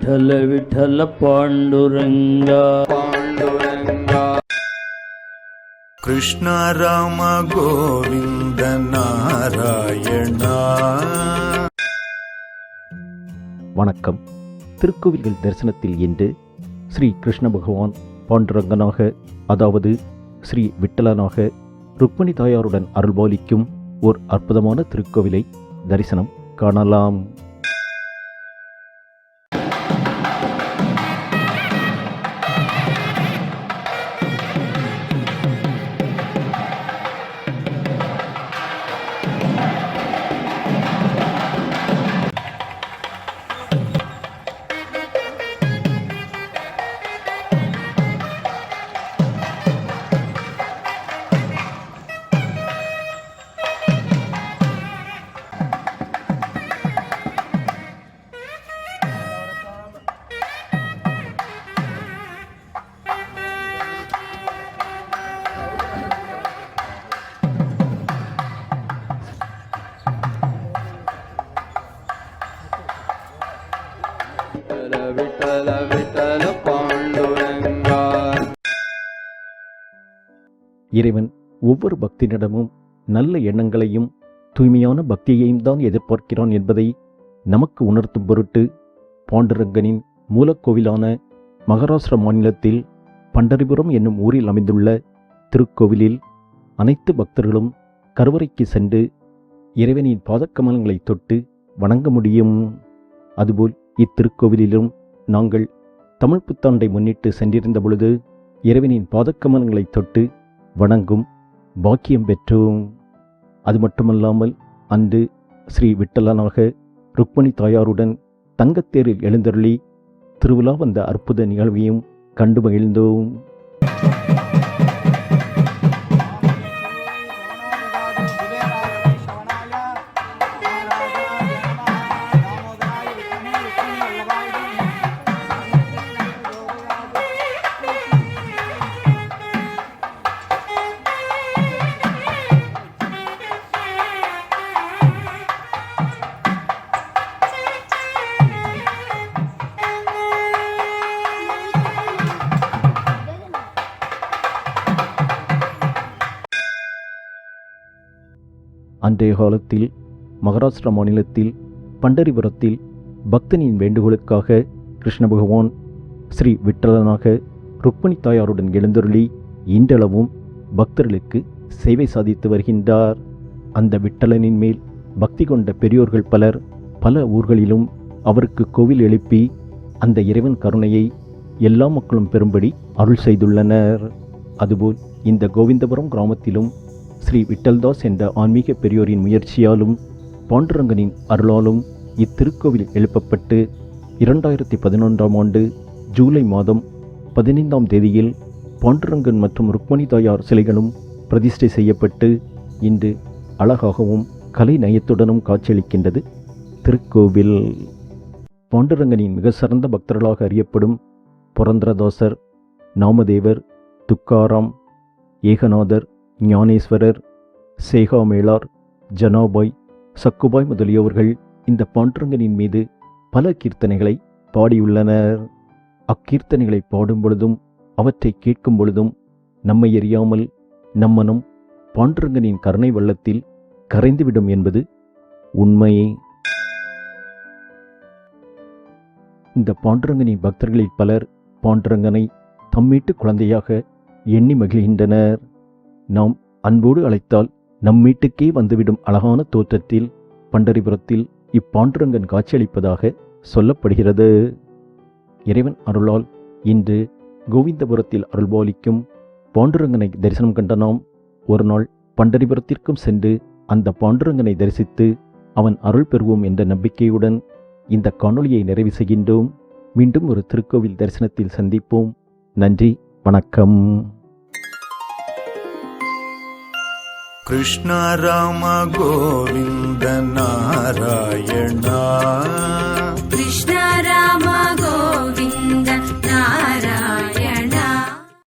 विठ्ठल विठ्ठल पांडुरंगा पाण्डुरङ्गा कृष्ण राम गोविन्द नारायण வணக்கம் திருக்கோவில்கள் தரிசனத்தில் இன்று ஸ்ரீ கிருஷ்ண பகவான் பாண்டுரங்கனாக அதாவது ஸ்ரீ விட்டலனாக ருக்மணி தாயாருடன் அருள்பாலிக்கும் ஓர் அற்புதமான திருக்கோவிலை தரிசனம் காணலாம் விட்டல விட்டல பாண்டுரங்கார். இறைவன் ஒவ்வொரு பக்தினிடமும் நல்ல எண்ணங்களையும் தூய்மையான பக்தியையும் தான் எதிர்பார்க்கிறான் என்பதை நமக்கு உணர்த்தும் பொருட்டு பாண்டுரங்கனின் மூலக்கோவிலான மகாராஷ்டிர மாநிலத்தில் பண்டரிபுரம் என்னும் ஊரில் அமைந்துள்ள திருக்கோவிலில் அனைத்து பக்தர்களும் கருவறைக்கு சென்று இறைவனின் பாதக்கமலங்களை தொட்டு வணங்க முடியும். அதுபோல் இத்திருக்கோவிலிலும் நாங்கள் தமிழ் புத்தாண்டை முன்னிட்டு சென்றிருந்த பொழுது இறைவனின் பாதக்கமலங்களை தொட்டு வணங்கும் பாக்கியம் பெற்றோம். அது மட்டுமல்லாமல் அன்று ஸ்ரீ விட்டலனாக ருக்மணி தாயாருடன் தங்கத்தேரில் எழுந்தருளி திருவிழா வந்த அற்புத நிகழ்வையும் கண்டு மகிழ்ந்தோம். அன்றைய காலத்தில் மகாராஷ்டிரா மாநிலத்தில் பண்டரிபுரத்தில் பக்தனின் வேண்டுகோளுக்காக கிருஷ்ண பகவான் ஸ்ரீ விட்டலனாக ருக்மணி தாயாருடன் எழுந்தருளி இன்றளவும் பக்தர்களுக்கு சேவை சாதித்து வருகின்றார். அந்த விட்டலனின் மேல் பக்தி கொண்ட பெரியோர்கள் பலர் பல ஊர்களிலும் அவருக்கு கோவில் எழுப்பி அந்த இறைவன் கருணையை எல்லா மக்களும் பெறும்படி அருள் செய்துள்ளனர். அதுபோல் இந்த கோவிந்தபுரம் கிராமத்திலும் ஸ்ரீ விட்டல்தாஸ் என்ற ஆன்மீக பெரியோரின் முயற்சியாலும் பாண்டுரங்கனின் அருளாலும் இத்திருக்கோவில் எழுப்பப்பட்டு இரண்டாயிரத்தி பதினொன்றாம் ஆண்டு ஜூலை மாதம் பதினைந்தாம் தேதியில் பாண்டுரங்கன் மற்றும் ருக்மணி தாயார் சிலைகளும் பிரதிஷ்டை செய்யப்பட்டு இன்று அழகாகவும் கலை நயத்துடனும் காட்சியளிக்கின்றது. திருக்கோவில் பாண்டுரங்கனின் மிக சிறந்த பக்தர்களாக அறியப்படும் புரந்தரதாசர் நாமதேவர் துக்காராம் ஏகநாதர் ஞானேஸ்வரர் சேகாமேளார் ஜனாபாய் சக்குபாய் முதலியவர்கள் இந்த பாண்டரங்கனின் மீது பல கீர்த்தனைகளை பாடியுள்ளனர். அக்கீர்த்தனைகளை பாடும் பொழுதும் அவற்றை கேட்கும் பொழுதும் நம்மை எறியாமல் நம்மனும் பாண்டரங்கனின் கருணை வள்ளத்தில் கரைந்துவிடும் என்பது உண்மையே இந்த பாண்டரங்கனின் பக்தர்களில் பலர் பாண்டரங்கனை தம்மீட்டு குழந்தையாக எண்ணி மகிழ்கின்றனர். நாம் அன்போடு அழைத்தால் நம் வீட்டுக்கே வந்துவிடும் அழகான தோற்றத்தில் பண்டரிபுரத்தில் இப்பாண்டுரங்கன் காட்சியளிப்பதாக சொல்லப்படுகிறது. இறைவன் அருளால் இன்று கோவிந்தபுரத்தில் அருள்பாலிக்கும் பாண்டுரங்கனை தரிசனம் கண்ட நாம் ஒரு நாள் பண்டரிபுரத்திற்கும் சென்று அந்த பாண்டுரங்கனை தரிசித்து அவன் அருள் பெறுவோம் என்ற நம்பிக்கையுடன் இந்த காணொளியை நிறைவு செய்கின்றோம். மீண்டும் ஒரு திருக்கோவில் தரிசனத்தில் சந்திப்போம். நன்றி வணக்கம். కృష్ణ రామ గోవింద